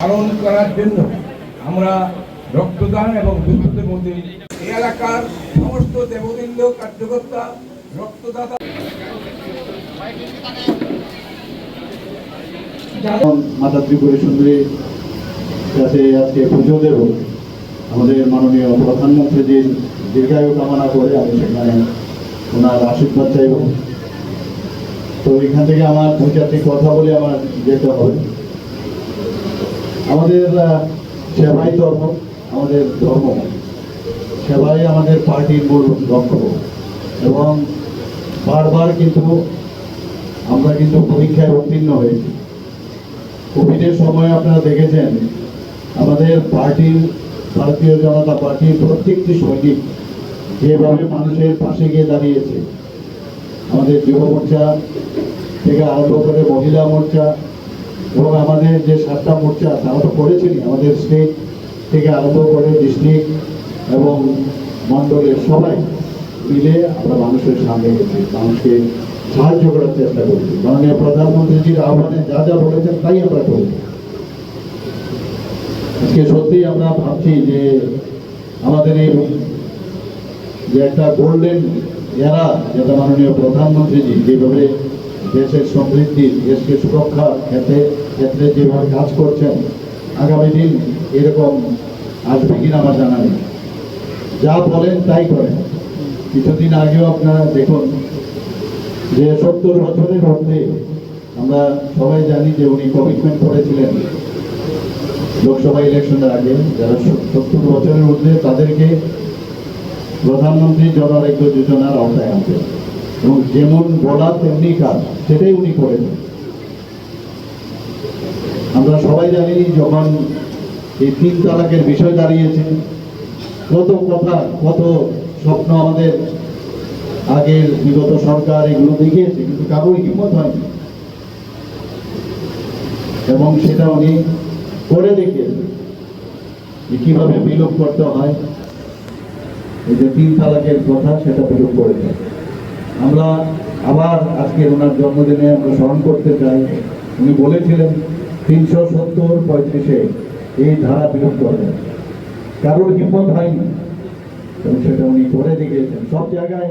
পালন করার জন্য আমরা রক্তদান এবং বিদ্যুতের মধ্যে এলাকার সমস্ত দেববৃন্দ, কার্যকর্তা, রক্তদাতা মাতা ত্রিপুরা সুন্দরীর কাছে আজকে পুজো দেব, আমাদের মাননীয় প্রধানমন্ত্রীজির দীর্ঘায়ু কামনা করে আমি সেখানে ওনার আশীর্বাদ চাইব। তো এখান থেকে আমার দু চারটি কথা বলে আমার যেতে হবে। আমাদের সেবাই ধর্ম, আমাদের ধর্ম। সেবাই আমাদের পার্টির মূল লক্ষ্য। এবং বারবার কিন্তু আমরা কিন্তু পরীক্ষায় উত্তীর্ণ হয়েছি। কোভিডের সময় আপনারা দেখেছেন, আমাদের পার্টির, ভারতীয় জনতা পার্টির প্রত্যেকটি সৈনিক যেভাবে মানুষের পাশে গিয়ে দাঁড়িয়েছে। আমাদের যুব মোর্চা থেকে আরম্ভ করে মহিলা মোর্চা এবং আমাদের যে সাতটা মোর্চা তারা তো করেছেনই আমাদের স্টেট থেকে আরম্ভ করে ডিস্ট্রিক্ট এবং মণ্ডলের সবাই মিলে আমরা মানুষের সামনে গেছি মানুষকে সাহায্য করার চেষ্টা করছি। মাননীয় প্রধানমন্ত্রীজির আহ্বানে যা যা বলেছেন তাই আমরা করছি আজকে সত্যিই আমরা ভাবছি যে আমাদের এই যে একটা গোল্ডেন এরা, যেটা মাননীয় প্রধানমন্ত্রীজি যেভাবে দেশের সমৃদ্ধি দেশকে সুরক্ষা ক্ষেত্রে ক্ষেত্রে যেভাবে কাজ করছেন, আগামী দিন এরকম আসবে কিনা আমার জানা নেই। যা বলেন তাই করেন। কিছুদিন আগেও আপনারা দেখুন যে সত্তর বছরের মধ্যে আমরা সবাই জানি যে উনি কমিটমেন্ট করেছিলেন লোকসভা ইলেকশনের আগে। যারা সত্তর বছরের মধ্যে তাদেরকে প্রধানমন্ত্রী জন আরোগ্য যোজনার আওতায় আনতে। এবং যেমন বলা তেমনি কাজ, সেটাই উনি করেছেন। আমরা সবাই জানি যখন এই তিন তালাকের বিষয় দাঁড়িয়েছে, কত কথা, কত স্বপ্ন আমাদের আগের বিগত সরকার এগুলো দেখিয়েছে, কিন্তু কারোর হিম্মত হয়নি। এবং সেটা উনি করে দেখিয়েছেন কীভাবে বিলোপ করতে হয়। এই যে তিন তালাকের কথা, সেটা বিলোপ করেছে আমরা আবার আজকে ওনার জন্মদিনে আমরা স্মরণ করতে চাই। উনি বলেছিলেন, তিনশো সত্তর পঁয়ত্রিশে এই ধারা বিলোপ করবেন কারোর হিম্মত হয়নি। এবং সেটা উনি করে দেখিয়েছেন। সব জায়গায়